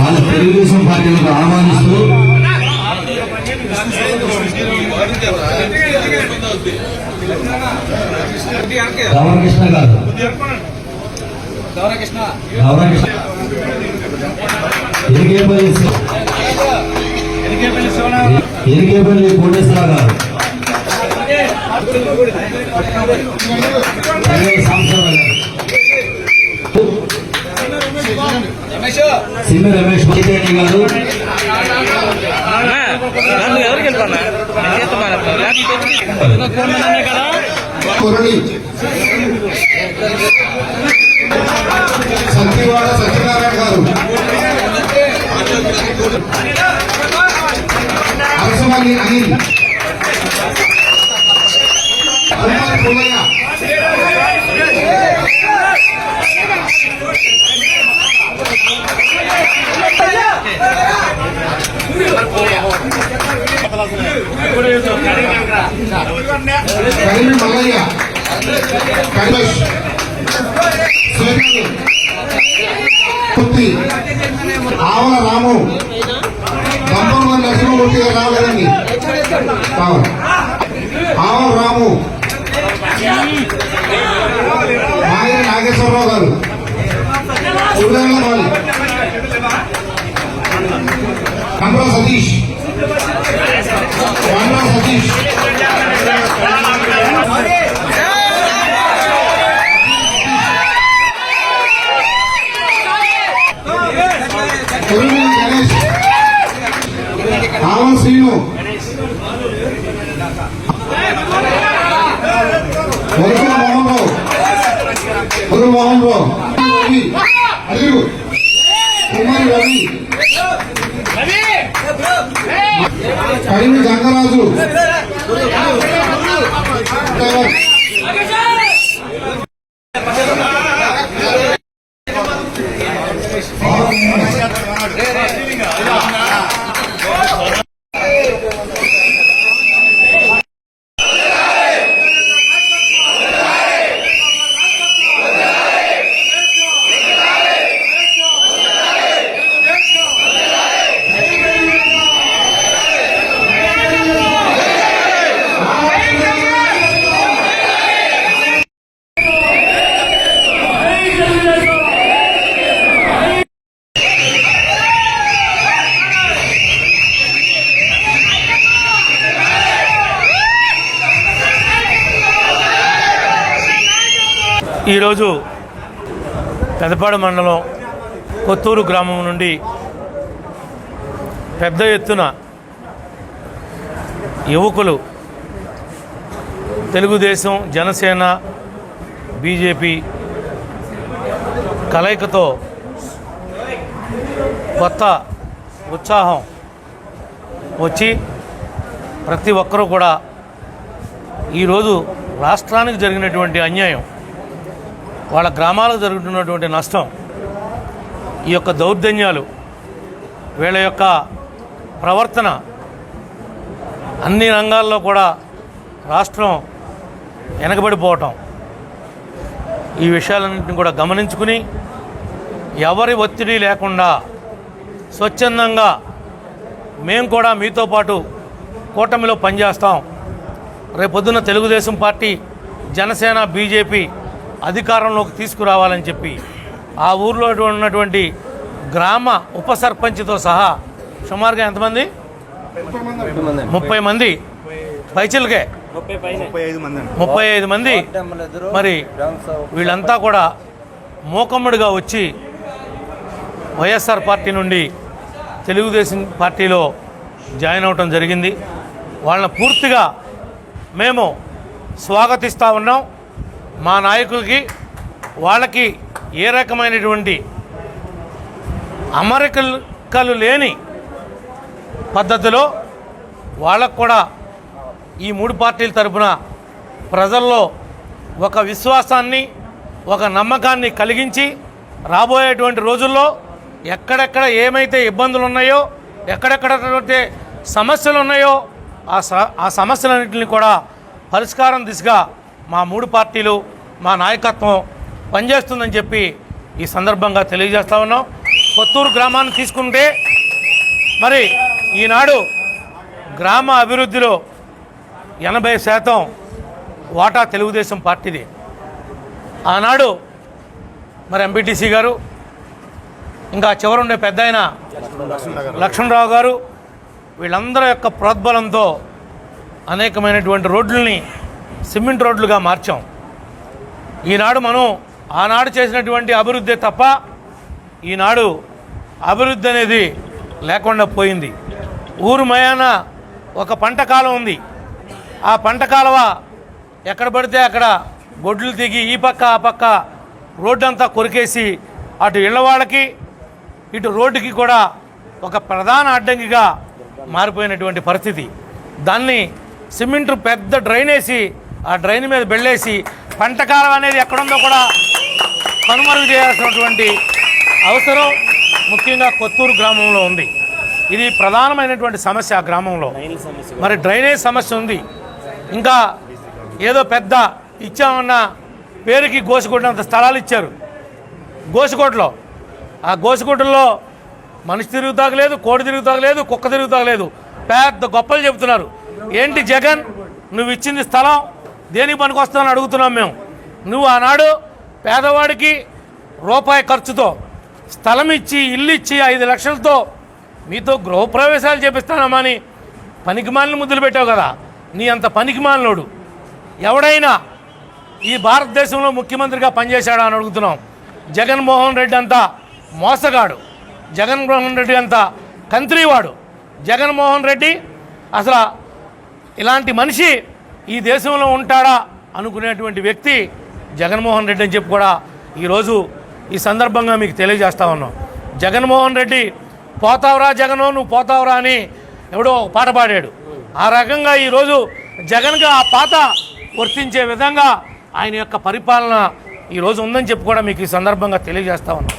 వాళ్ళ తెలుగుదేశం పార్టీలకు ఆహ్వానిస్తూ రామకృష్ణ గారు రామకృష్ణ ఎరికేపల్లి ఎరికేపల్లి కోటేశ్వర గారు సిమ్మె రమేష్ మహితేని గారు. నన్ను ఎవరికి వెళ్ళిపోనా సత్యవాడ సత్యనారాయణ గారు. అరసమల్లి అనిల్. కరిమి మల్లయ్య కైలాష్ ఆవల రాము దంపంలో నరసింహమూర్తి గారు రాలేదండి ఆవల రాము మాయ నాగేశ్వరరావు గారు ఉదయంలో కండ్రా సతీష్ సతీష్ સતીશ આવાસીનું વરસા મોહનભાવ વરસા મોહનભાવ અલી કુમારી રવિ రావు రవి గంగరాజు ఈరోజు పెదపాడు మండలం కొత్తూరు గ్రామం నుండి పెద్ద ఎత్తున యువకులు తెలుగుదేశం జనసేన బీజేపీ కలయికతో కొత్త ఉత్సాహం వచ్చి ప్రతి ఒక్కరూ కూడా ఈరోజు రాష్ట్రానికి జరిగినటువంటి అన్యాయం వాళ్ళ గ్రామాలకు జరుగుతున్నటువంటి నష్టం ఈ యొక్క దౌర్జన్యాలు వీళ్ళ యొక్క ప్రవర్తన అన్ని రంగాల్లో కూడా రాష్ట్రం వెనకబడిపోవటం. ఈ విషయాలన్నింటిని కూడా గమనించుకుని ఎవరి ఒత్తిడి లేకుండా స్వచ్ఛందంగా మేము కూడా మీతో పాటు కూటమిలో పనిచేస్తాం. రేపొద్దున తెలుగుదేశం పార్టీ జనసేన బీజేపీ అధికారంలోకి తీసుకురావాలని చెప్పి ఆ ఊర్లో ఉన్నటువంటి గ్రామ ఉప సర్పంచ్తో సహా సుమారుగా ఎంతమంది? ముప్పై మంది. పైచిలకే. ముప్పై ఐదు మంది. మరి వీళ్ళంతా కూడా మూకమ్ముడిగా వచ్చి వైఎస్ఆర్ పార్టీ నుండి తెలుగుదేశం పార్టీలో జాయిన్ అవటం జరిగింది. వాళ్ళని పూర్తిగా మేము స్వాగతిస్తూ ఉన్నాం. మా నాయకులకి వాళ్ళకి ఏ రకమైనటువంటి అమరికలు లేని పద్ధతిలో వాళ్ళకు కూడా ఈ మూడు పార్టీల తరపున ప్రజల్లో ఒక విశ్వాసాన్ని ఒక నమ్మకాన్ని కలిగించి రాబోయేటువంటి రోజుల్లో ఎక్కడెక్కడ ఏమైతే ఇబ్బందులు ఉన్నాయో ఎక్కడెక్కడ సమస్యలు ఉన్నాయో ఆ స ఆ సమస్యలన్నింటినీ కూడా పరిష్కారం దిశగా మా మూడు పార్టీలు మా నాయకత్వం పనిచేస్తుందని చెప్పి ఈ సందర్భంగా తెలియజేస్తా ఉన్నాం. కొత్తూరు గ్రామాన్ని తీసుకుంటే మరి ఈనాడు గ్రామ అభివృద్ధిలో ఎనభై శాతం వాటా తెలుగుదేశం పార్టీది. ఆనాడు మరి ఎంపీటీసీ గారు ఇంకా చివరుండే పెద్ద ఆయన లక్ష్మణరావు గారు వీళ్ళందరి యొక్క ప్రోద్బలంతో అనేకమైనటువంటి రోడ్లని సిమెంట్ రోడ్లుగా మార్చాం. ఈనాడు మనం ఆనాడు చేసినటువంటి అభివృద్ధి తప్ప ఈనాడు అభివృద్ధి అనేది లేకుండా పోయింది. ఊరు మయాన ఒక పంట కాలం ఉంది. ఆ పంట కాలువ ఎక్కడ పడితే అక్కడ గొడ్లు దిగి ఈ పక్క ఆ పక్క రోడ్డంతా కొరికేసి అటు ఇళ్ళవాళ్ళకి ఇటు రోడ్డుకి కూడా ఒక ప్రధాన అడ్డంకిగా మారిపోయినటువంటి పరిస్థితి. దాన్ని సిమెంట్ పెద్ద డ్రైన్ వేసి ఆ డ్రైన్ మీద బెళ్ళేసి పంట కాలం అనేది ఎక్కడుందో కూడా కనుమరుగు చేయాల్సినటువంటి అవసరం ముఖ్యంగా కొత్తూరు గ్రామంలో ఉంది. ఇది ప్రధానమైనటువంటి సమస్య ఆ గ్రామంలో. మరి డ్రైనేజ్ సమస్య ఉంది. ఇంకా ఏదో పెద్ద ఇచ్చామన్న పేరుకి గోసిగొడ్డంత స్థలాలు ఇచ్చారు. గోసికోటలో. ఆ గోసికోటలో మనిషి తిరుగుతాగలేదు కోడి తిరుగుతాగలేదు కుక్క తిరుగుతాగలేదు. పెద్ద గొప్పలు చెబుతున్నారు. ఏంటి జగన్? నువ్వు ఇచ్చింది స్థలం దేనికి పనికొస్తామని అడుగుతున్నాం మేము. నువ్వు ఆనాడు పేదవాడికి రూపాయి ఖర్చుతో స్థలం ఇచ్చి ఇల్లు ఇచ్చి ఐదు లక్షలతో మీతో గృహప్రవేశాలు చేపిస్తానమ్మని పనికిమాలిన ముద్దులు పెట్టావు కదా. నీ అంత పనికిమాలినోడు. ఎవడైనా ఈ భారతదేశంలో ముఖ్యమంత్రిగా పనిచేశాడా అని అడుగుతున్నాం. జగన్మోహన్ రెడ్డి అంతా మోసగాడు. జగన్మోహన్ రెడ్డి అంతా కంత్రీవాడు. జగన్మోహన్ రెడ్డి అసలు ఇలాంటి మనిషి ఈ దేశంలో ఉంటాడా అనుకునేటువంటి వ్యక్తి జగన్మోహన్ రెడ్డి అని చెప్పి కూడా ఈరోజు ఈ సందర్భంగా మీకు తెలియజేస్తా ఉన్నాం. జగన్మోహన్ రెడ్డి పోతావురా జగను నువ్వు పోతావురా అని ఎవడో పాట పాడాడు. ఆ రకంగా ఈరోజు జగన్గా ఆ పాత వర్తించే విధంగా ఆయన యొక్క పరిపాలన ఈరోజు ఉందని చెప్పి కూడా మీకు ఈ సందర్భంగా తెలియజేస్తా ఉన్నాం.